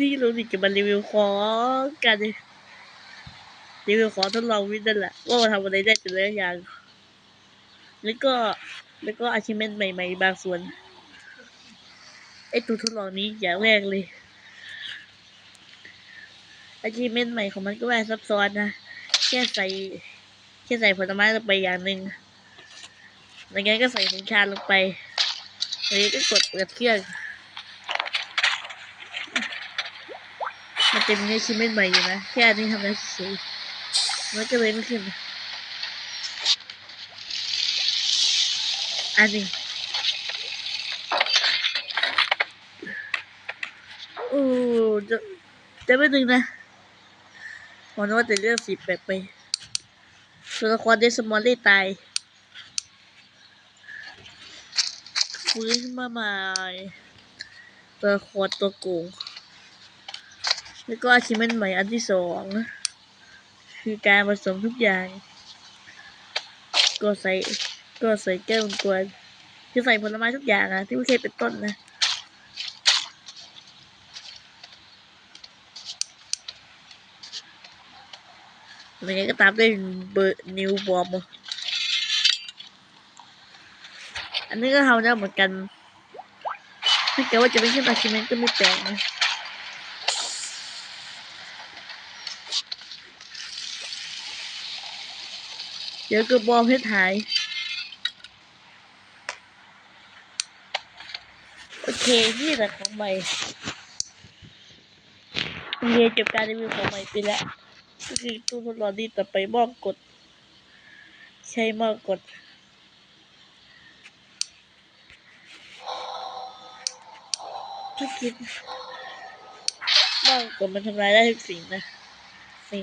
นนี้เราจะมารีวิวของกันรีวิวของทดลองวิทย์นั่นแหละว่ามาทำอะไรได้แต่ละอย่างแล้วก็แล้วก็อาชีพใหม่ ๆ บางส่วนไอตัวทดลองนี้อย่างแรกเลยอาชีพใหม่ของมันก็ไม่ซับซ้อนนะแค่ใส่แค่ใส่ผลไม้ลงไปอย่างหนึ่งแล้วงั้นก็ใส่สินค้าลงไปแล้วก็กดเปิดเครื่อง มันจะมีอาชีพใหม่อยู่นะแค่อันนี้ทำได้เฉยมันก็เลยไม่ขึ้น อันนี้โอ้จะจะไม่ดึงนะผมนึกว่าจะเลือกสีแปลกไปตัวละครเดสมอลลี่ตายฟื้นขึ้นมาใหม่ตัวละครตัวโกง แล้วก็อาชีพใหม่อันที่สองคือการผสมทุกอย่าง ก็ใส่ก็ใส่แก้วกวนคือใส่ผลไม้ทุกอย่างอะที่ไม่เคยเป็นต้นนะยังไงก็ตามด้วยเบอร์นิวบอมอันนี้ก็ทำได้เหมือนกันถ้าเกิดว่าจะไม่ใช่อาชีพก็ไม่แปลกนะ เดี๋ยวกระบองเพชรหาย โอเคนี่แหละของใหม่โอเคจบการรีวิวของใหม่ไปแล้วก็คือตู้ทดลองดีต่อไปมอกกด ใช้มอกกดทุกคิดมอกกดมันทำลายได้ทุกสิ่งนะนี่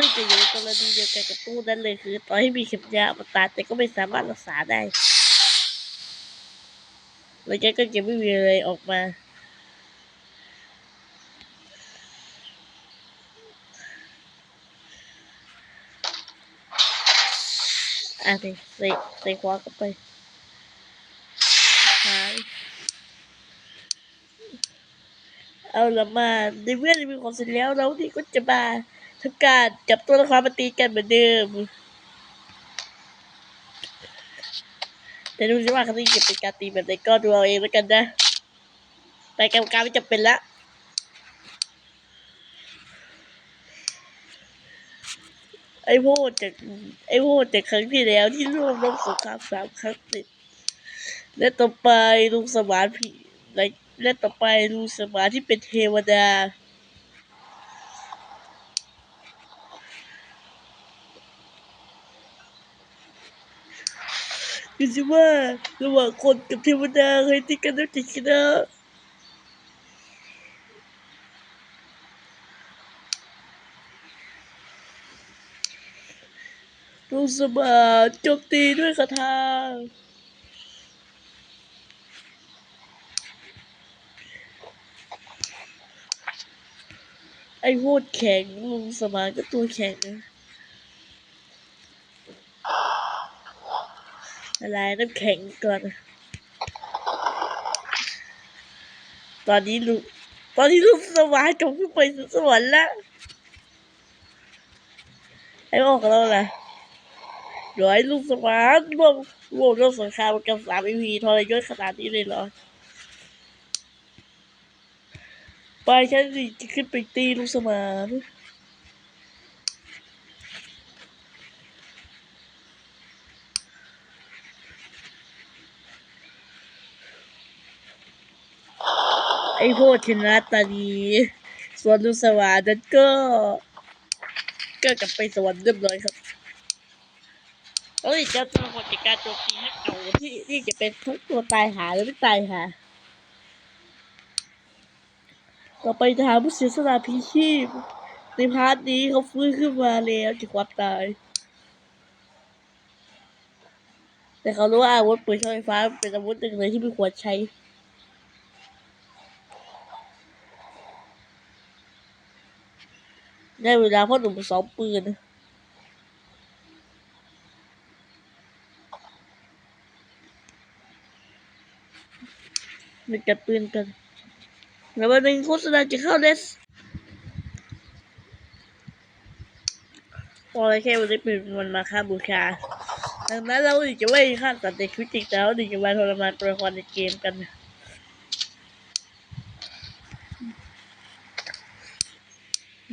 ซึ่จะอยู่กรณีเดียวกันกับตู้นั้นเลยคือต่อให้มีเข็มยาอมตะแต่ก็ไม่สามารถรักษาได้แล้วแกก็จะไม่มีอะไรออกมาอะสิใส่ใส่ขวาเข้าไปซ้ายเอาละมาในเมื่อรีวิวของเสร็จแล้วเรานี่ก็จะมา ทำการจับตัวละครมาตีกันเหมือนเดิมแต่ดูสิว่าครั้งนี้จะเป็นการตีแบบไหนก็ดูเอาเองแล้วกันนะแต่กรรมการไม่จำเป็นละไอ้พูดจากไอ้พูดจากครั้งที่แล้วที่ร่วมรบสงครามสามครั้งติดและต่อไปลุงสมานผีและต่อไปลุงสมานที่เป็นเทวดา ดูสิว่าระหว่างคนกับเทวดาใครที่กันได้ชนะลุงสมาโจมตีด้วยคาถาไอ้โหดแข็งลุงสมานก็ตัวแข็งนะ ละลายน้ำแข็งก่อน ตอนนี้ลุงตอนนี้ลุงสมานจบขึ้นไปสวรรค์แล้ว ไอ้ออกแล้วนะเดี๋ยวให้ลุงสมานร่วมร่วมร่วมสงครามกับสามอีพีทรยศขนาดนี้เลยเหรอไปฉันสิจะขึ้นไปตีลุงสมาน ไอ้โพดชนะตานีส่วนลุงสมานนั้นก็ ก็กลับไปสวรรค์เรียบร้อยครับเอ้ยเจ้าตัวหมดจากการโจมตีให้เก่าที่ที่จะเป็นทุกตัวตายหาหรือไม่ตายหาต่อไปทหารผู้เสียสละพลีชีพ ในพาร์ทนี้เขาฟื้นขึ้นมาแล้วจากความตาย แต่เขารู้ว่าอาวุธปืนช็อไฟฟ้าเป็นอาวุธหนึ่งเลยที่ไม่ควรใช้ ได้เวลาพ่อหนุ่มสองปืน มันกัดปืนกัน แล้ววันหนึ่งโฆษณาจะเข้าเดสพอเลยแค่วันนี้เป็นวันมาค่าบูชาดังนั้นเราถึงจะไม่ฆ่าสัตว์ในชีวิตจริงแต่เราจะมาทรมานตัวละครในเกมกัน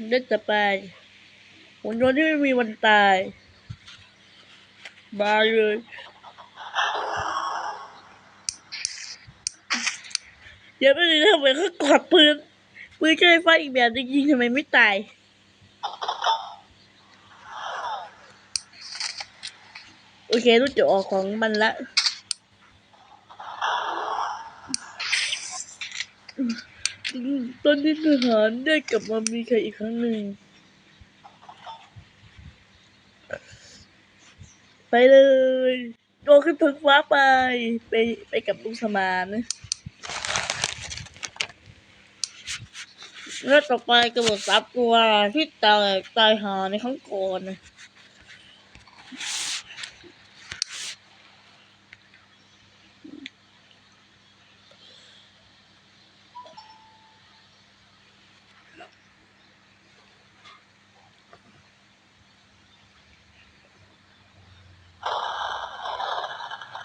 เล่นต่อไปหุ่นยนต์ที่ไม่มีวันตายบายเลยเดี๋ยวไม่รู้ทำไมเขากอดปืนปืนใช้ไฟฟ้าอีกแบบนึงยิงทำไมไม่ตายโอเครู้จุดออกของมันละ ตอนนี้ทหารได้กลับมามีใครอีกครั้งหนึ่ง ไปเลยโดขึ้นถึงฟ้าไป ไปไปกับลุงสมานแล้วต่อไปกระโดดซับตัวที่ตายตายหาในครั้งก่อนนะ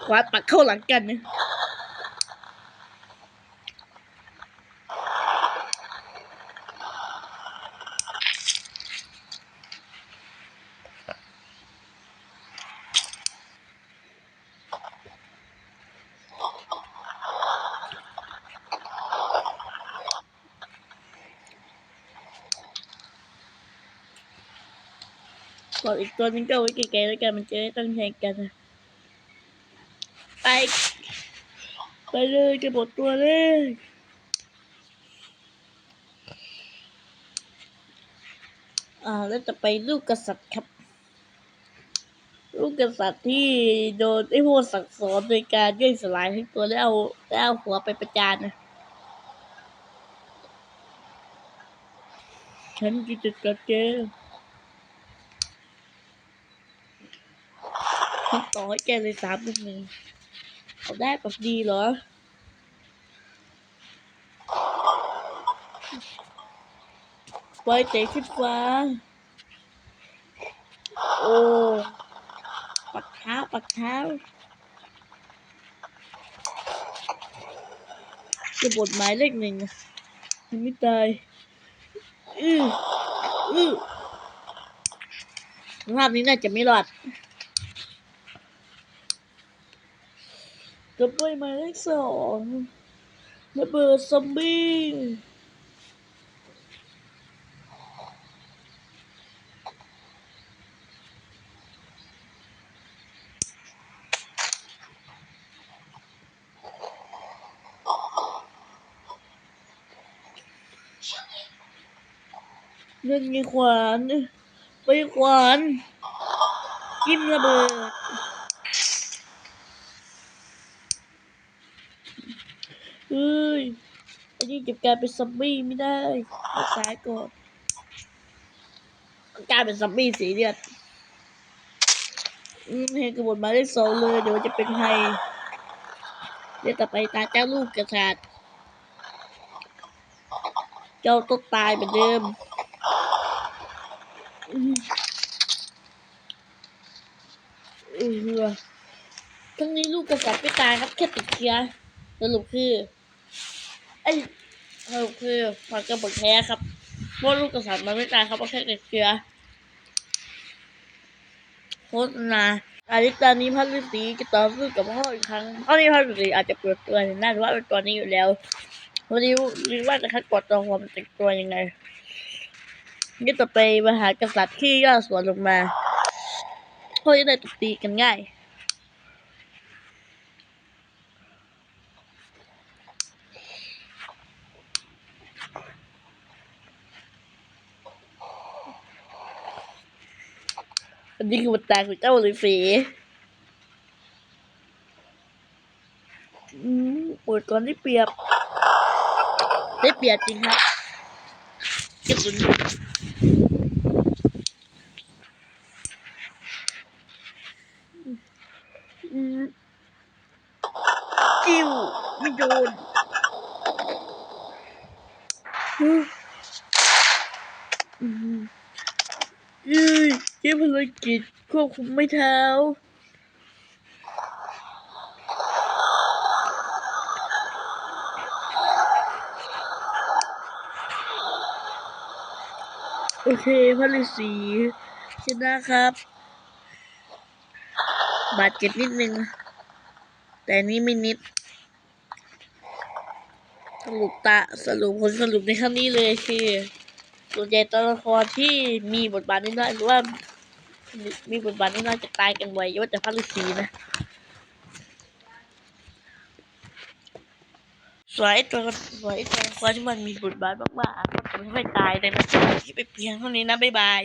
ข วาปักเข้าหลังกันนะก่อนอีกตัวนึงก็ไว้ไกลๆแล้วกันมันจะได้ต้องแทงกันนะ ไปไปเลยจะหมดตัวเลยอ่าแล้วจะไปลูกกษัตริย์ครับ ลูกกษัตริย์ที่โดนไอ้พวกสั่งสอนโดยการย่อยสลายทั้งตัวแล้วเอาแล้วเอาหัวไปประจานนะฉันจะจัดการแกต่อให้แกเลยสามหนึ่งหนึ่ง เอาได้แบบดีเหรอ ปล่อยเตะขึ้นฟ้า โอ้ปักเท้าปักเท้าจะบทหมายเลขหนึ่งยังไม่ตายอืออือภาพนี้น่าจะไม่รอด จะไปหมายเลขสองระเบิดซอมบี้นั่นไงขวาน ไปขวานจิ้มระเบิด เฮ้ยไอันนี้จะกลายเป็นซอมบี้ไม่ได้เอาซ้ายก่อนกลายเป็นซอมบี้สีเลือดเห็นกระบวนมายเลขสองเลยเดี๋ยวจะเป็นใครเดี๋ยวต่อไปตาเจ้าลูกกระชาดเจ้าต้องตายเหมือนเดิมอืออทั้งนี้ลูกกษัตริย์ไม่ตายครับแค่ติดเชื้อสรุปคือ ไอ้ยคือมันกระบอกแท้ครับเพราะลูกกษัตริย์มันไม่ตายครับเพราะแค่ติดเชื้อโฆษณาอาทิตย์ตอนนี้พันฤาษีจะต่อสู้กับพ่ออีกครั้งเพ่อนี้พันฤาษีอาจจะเปิดตัวในหน้าหรือว่าเป็นตัวนี้อยู่แล้ววันนี้หรือว่าจะคัดกดตัวความนแต่งตัวยังไงนี่ต่อไปมหากษัตริย์ที่ย่อสวนลงมาเพราะจะได้ตบตีกันง่าย อันนี้คือมันตายของเจ้าฤาษีอืมปวดก่อนได้เปรียบ ได้เปรียบจริงครับกระสุดอืมจิ้วไม่โดน อืมยืยเยี่ภาร กิจควบคุมไม่เท้าโอเคพระฤาษีชนะครับ บาดเจ็บนิดนึง แต่นี่ไม่นิด สรุปตะสรุปผลสรุปในครั้งนี้เลยคือส่วนใหญ่ตัวละครที่มีบทบาทน้อยหรือว่า มีบทบาทน้อยๆจะตายกันไวยว่าแต่พระฤาษีนะ สวยตัวสวยตัวละครที่มันมีบทบาทมากๆก็จะไม่ค่อยตายเลยนะที่ไปเพียงเท่านี้นะ บ๊ายบาย